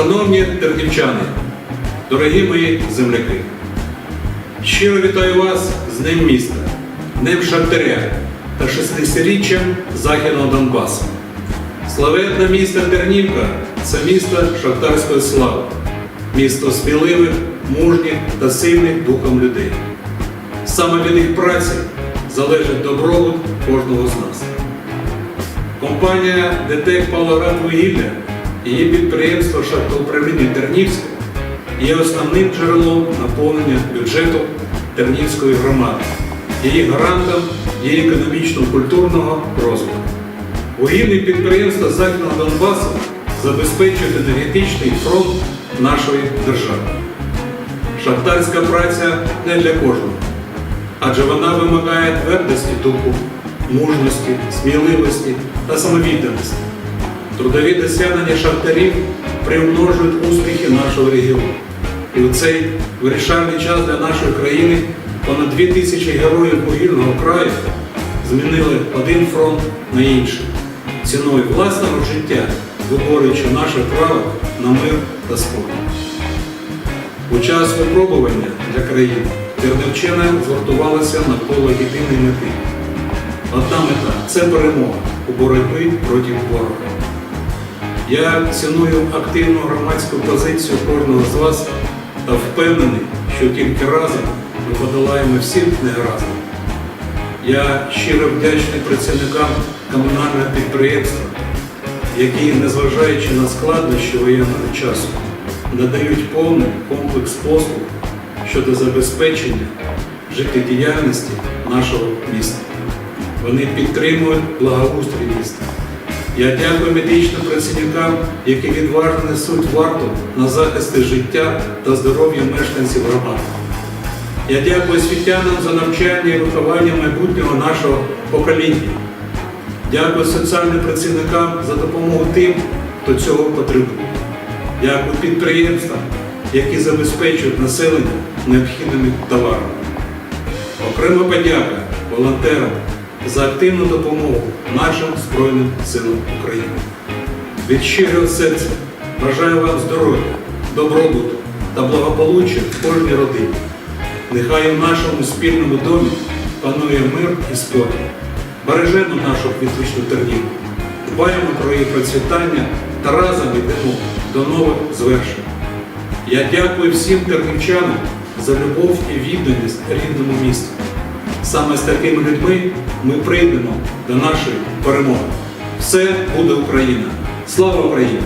Шановні тернівчани, дорогі мої земляки, щиро вітаю вас з Днем міста, Днем Шахтаря та 60-річчям Західного Донбасу. Славетне місто Тернівка це місто шахтарської слави, місто сміливих, мужніх та сильних духом людей. Саме від їх праці залежить добробут кожного з нас. Компанія ДТЕК Павлоградвугілля і її підприємство шахтоуправління Тернівське є основним джерелом наповнення бюджету Тернівської громади, її гарантом її економічно-культурного розвитку. Вугільні підприємства Західного Донбасу забезпечують енергетичний фронт нашої держави. Шахтарська праця не для кожного, адже вона вимагає твердості духу, мужності, сміливості та самовідданості. Трудові досягнення шахтарів примножують успіхи нашого регіону. І у цей вирішальний час для нашої країни понад 2 тисячі героїв вугільного краю змінили один фронт на інший, ціною власного життя, виборюючи наше право на мир та спокій. У час випробування для країни тернівчани згуртувалися навколо єдиної мети. Одна мета це перемога у боротьбі проти ворога. Я ціную активну громадську позицію кожного з вас та впевнений, що тільки разом ми подолаємо всі негаразди. Я щиро вдячний працівникам комунального підприємства, які, незважаючи на складнощі воєнного часу, надають повний комплекс послуг щодо забезпечення життєдіяльності нашого міста. Вони підтримують благоустрій міста. Я дякую медичним працівникам, які відважно несуть варту на захисти життя та здоров'я мешканців громади. Я дякую освітянам за навчання і виховання майбутнього нашого покоління. Дякую соціальним працівникам за допомогу тим, хто цього потребує. Дякую підприємствам, які забезпечують населення необхідними товарами. Окрема подяка волонтерам за активну допомогу нашим Збройним силам України. Від щирого серця бажаю вам здоров'я, добробуту та благополуччя кожній родині. Нехай у нашому спільному домі панує мир і спокій. Бережемо нашу квітучну тернівку, дбаємо про її процвітання та разом йдемо до нових звершень. Я дякую всім тернівчанам за любов і відданість рідному місту. Саме з такими людьми ми прийдемо до нашої перемоги. Все буде Україна! Слава Україні!